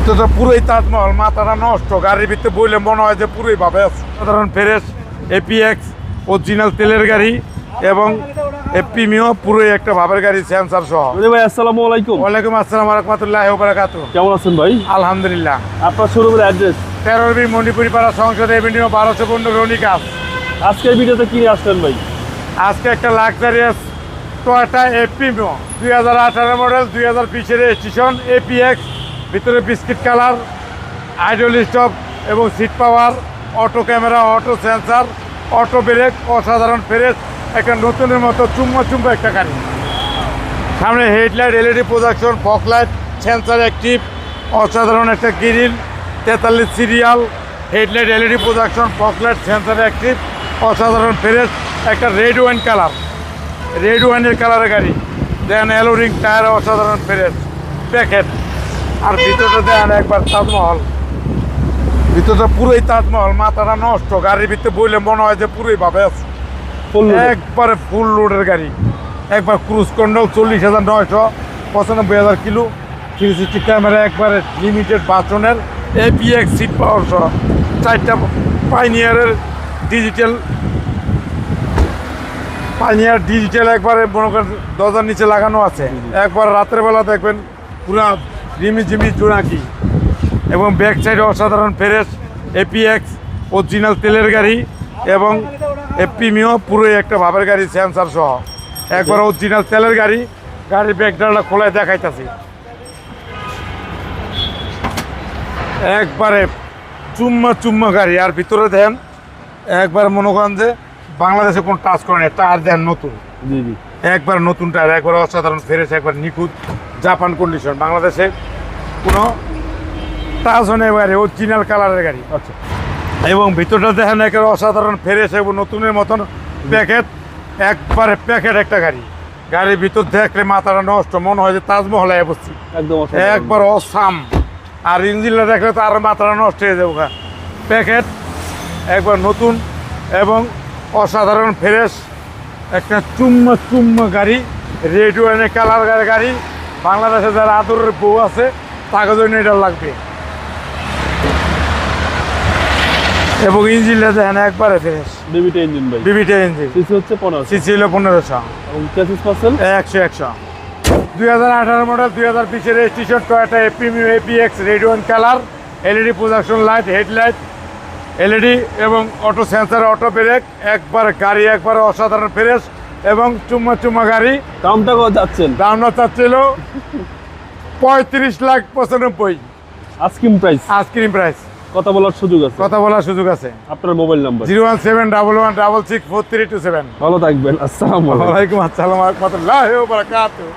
ভিতরটা পুরোই তাজমহল মাথাটা নষ্ট গাড়ির ভিতরে বইলে মনে হয় যে পুরোই ভাবে সাধারণ ফ্রেশ এপিএক্স অরিজিনাল তেলের গাড়ি এবং এপিমিও পুরোই একটা ভাবের গাড়ি সেন্সার সহ। ভাই আসসালামু আলাইকুম। ওয়ালাইকুম আসসালাম রহমতুল্লাহ বারাকাতু কেমন আছেন ভাই? আলহামদুলিল্লাহ। আপনার শোরুমের অ্যাড্রেস তেরোর বি মণিপুরি পাড়া সংসদ এভিনিউ বারোশো পনেরো রনিকাস আজকের ভিডিওতে কি নিয়ে আসলেন ভাই? আজকে একটা লাক্সারিয়াস টয়টা এপিমিও দুই হাজার আঠারো মডেল দুই হাজার বিশের স্টেশন এপিএক্স ভিতরে বিস্কিট কালার আইডল স্টপ এবং seat power auto camera auto sensor auto brake অসাধারণ ফ্রেশ একটা নতুনের মতো চুম্মা চুম্বা একটা গাড়ি। সামনে headlight LED production fog light sensor active অসাধারণ একটা গ্রিল তেতাল্লিশ serial headlight LED production fog light sensor active অসাধারণ ফ্রেশ একটা রেড ওয়াইন কালার রেড ওয়াইনের কালারের গাড়ি। দেন অ্যালোরিং টায়ার অসাধারণ ফ্রেশ প্যাকেট আর ভিতরটা দেন একবার তাজমহল। ভিতরটা পুরোই তাজমহল মাথাটা নষ্ট গাড়ির ভিতরে বইলে মনে হয় যে পুরোই ভাবে আছে। একবারে ফুল লোডের গাড়ি। একবার ক্রুজ কন্ট্রোল চল্লিশ হাজার নয়শো পঁচানব্বই হাজার কিলো থ্রি সিক্সটি ক্যামেরা একবারে লিমিটেড বাসনের এপিএক্স সিট পাওয়ার সহ। চারটা পাইনিয়ারের ডিজিটাল পাইনিয়ার ডিজিটাল একবারে মনে করেন দরজার নিচে লাগানো আছে। একবার রাতের বেলা দেখবেন পুরা রিমি জিমি জোনাকি এবং ব্যাক সাইডে অসাধারণ ফ্রেশ এপিএক্স অরিজিনাল তেলের গাড়ি এবং এপিমিও পুরোই একটা ভাবের গাড়ি সেন্সার সহ। একবার অরিজিনাল তেলের গাড়ি গাড়ির ব্যাকডালটা খোলায় দেখাইতেছি। একবারে চুম্মা চুম্মা গাড়ি আর ভিতরে দেন একবার মনে করেন যে বাংলাদেশে কোনো টাচ করে না টায়ার দেন নতুন। একবার নতুন টায়ার একবার অসাধারণ ফেরেছে একবার নিখুঁত জাপান কন্ডিশন বাংলাদেশে কোনো টাচ হয় না এবারে অরিজিনাল কালারের গাড়ি। আচ্ছা। এবং ভিতরটা দেখেন একেবারে অসাধারণ ফেরেছে এবং নতুনের মতন প্যাকেট। একবারে প্যাকেট একটা গাড়ি। গাড়ির ভিতর দেখলে মাথাটা নষ্ট মনে হয় যে তাজমহলে বসছি। একদম একবার অসাম। আর ইঞ্জিনটা দেখলে তো আর মাথাটা নষ্ট হয়ে যাবে প্যাকেট একবার নতুন এবং অসাধারণ ফ্রেশ একটা চুম্মা চুম্মা গাড়ি। রেড ওয়াইনের কালার গাড়ি। বাংলাদেশে যারা আদরের বউ আছে তাকে জন্য এটা লাগবে। এবং ইঞ্জিনটা দেখেন একবারে ফ্রেশ বিবিটা ইঞ্জিন ভাই। বিবিটা ইঞ্জিন সিসি হচ্ছে পনেরো সিসি হলো পনেরোশো। এবং চেসিস পার্সেল একশো একশো। দুই হাজার আঠারো মডেল দুই হাজার বিশের রেজিস্ট্রেশন টয়টা এপিমিউ APX Radeon colour LED production light headlight LED এবং অটো সেন্সার অটো ব্রেক একবার গাড়ি একবার অসাধারণ ফ্রেশ এবং চুম্মা চুম্মা গাড়ি। দামটা কত যাচ্ছেন? দাম না চাচ্ছিল। পঁয়ত্রিশ লাখ পঁচানব্বই। আইসক্রিম প্রাইস আইসক্রিম প্রাইস কথা বলার সুযোগ আছে? কথা বলার সুযোগ আছে। আপনার mobile number zero one seven double one double six four three two seven. ভালো থাকবেন আসসালামু আলাইকুম। আসসালাম রহমতুল্লাহ বারাকাতুহু।